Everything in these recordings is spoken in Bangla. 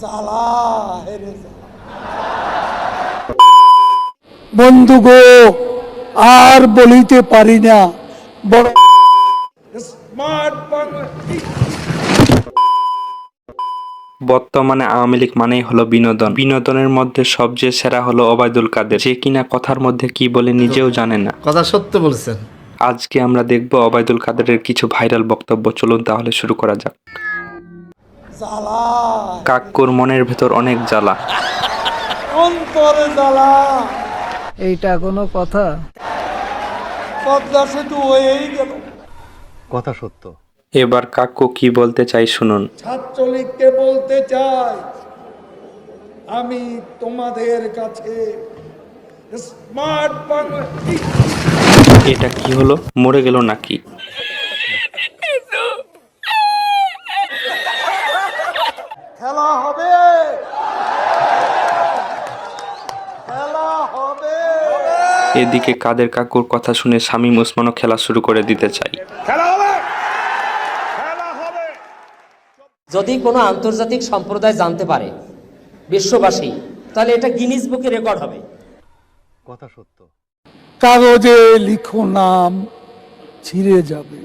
জ্বালা হেরে বন্ধু গো আর বলিতে পারি না। বড় স্মার্ট বর্তমানে আওয়ামী লীগ মানেই হলো বিনোদন। বিনোদনের মধ্যে সবচেয়ে সেরা হলো ওবায়দুল কাদের। যে কিনা কথার মধ্যে কি বলে নিজেও জানে না। কথা সত্য বলেছেন। আজকে আমরা দেখব ওবায়দুল কাদেরের কিছু ভাইরাল বক্তব্য। চলুন তাহলে শুরু করা যাক। জ্বালা। কাক্কুর মনের ভেতর অনেক জ্বালা। অন্তরে জ্বালা। এইটা কোনো কথা? পদ্মা সেতু হয়েই গেল। কথা সত্য। এবার কাক্কু কি বলতে চাই শুনুন। ছাত্রলীগকে বলতে চাই আমি তোমাদের কাছে স্মার্ট বাংলা এটা কি হলো? মরে গেল নাকি? খেলা হবে। খেলা হবে। এদিকে কাদের কাকুর কথা শুনে শামীম ওসমানও খেলা শুরু করে দিতে চাই। যদি কোনো আন্তর্জাতিক সম্প্রদায় জানতে পারে বিশ্ববাসী তাহলে এটা গিনিস বুকে রেকর্ড হবে। কথা সত্য। কাগজে লিখো নাম ছিঁড়ে যাবে।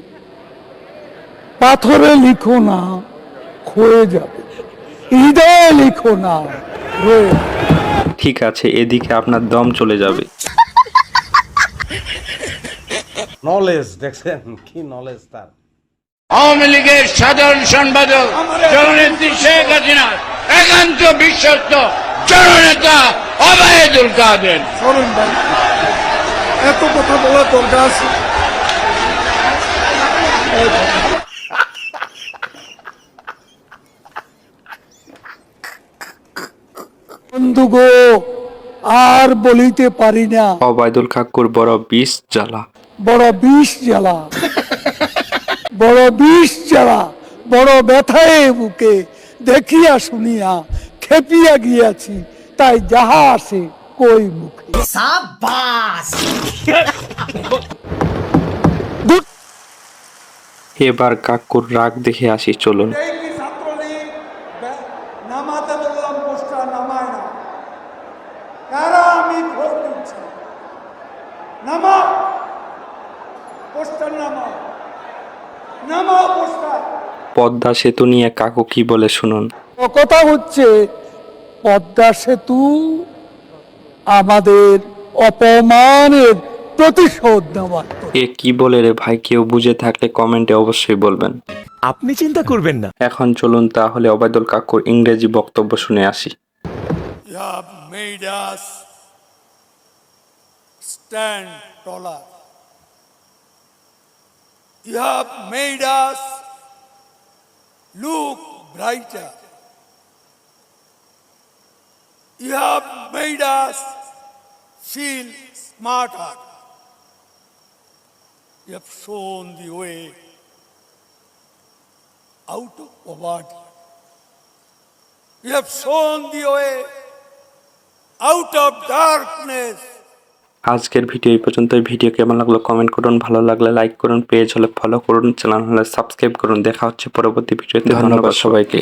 পাথরে লিখো নাম ক্ষয়ে যাবে। হৃদয়ে লিখো যাবে। ঠিক আছে এদিকে আপনার দম চলে যাবে। নলেজ দেখছেন? কি নলেজ তার? আওয়ামী লীগের সাধারণ সম্পাদক জননেত্রী শেখ হাসিনার একান্ত বিশ্বস্ত জননেতা অবায়দুল কাদের। চলুন ভাই এত কথা বলা দরকার আছে। বন্ধু গো আর বলিতে পারি না। অবায়দুল কাকুর বড় বিষ জ্বালা। বড় বিষ জ্বালা। বড় বিষ জ্বালা। বড় ব্যথায় বুকে দেখিয়া শুনিয়া খেপিয়া গিয়াছি তাই যাহা আসে কই মুখে। এবার কাকুর রাগ দেখে আসি চলুন এই কি ছাত্রলীগ বে- নামাতে বললাম পোস্টার নামায় না। কারা আমি ভোট দিচ্ছি? নামা পোস্টার নামা নামা পোস্টার। পদ্মা সেতু নিয়ে কাকু কি বলে শুনুন? ও কথা হচ্ছে পদ্মা সেতু আমাদের অপমানের প্রতিশোধ নেওয়ার। এ কি বলে রে ভাই কেউ বুঝে থাকলে কমেন্টে অবশ্যই বলবেন আপনি চিন্তা করবেন না এখন চলুন তাহলে অবায়দুল কাকুর ইংরেজি বক্তব্য শুনে আসি You have made us stand taller. You have made us look brighter. You have made us feel smarter. You have shown the way out of poverty. You have shown the way out of darkness. আজকের ভিডিও এই পর্যন্ত ভিডিও কেমন লাগল কমেন্ট করুন। ভালো লাগলে লাইক করুন। পেজ হলে ফলো করুন। চ্যানেল হলে সাবস্ক্রাইব করুন। দেখা হচ্ছে পরবর্তী ভিডিওতে। ধন্যবাদ সবাইকে।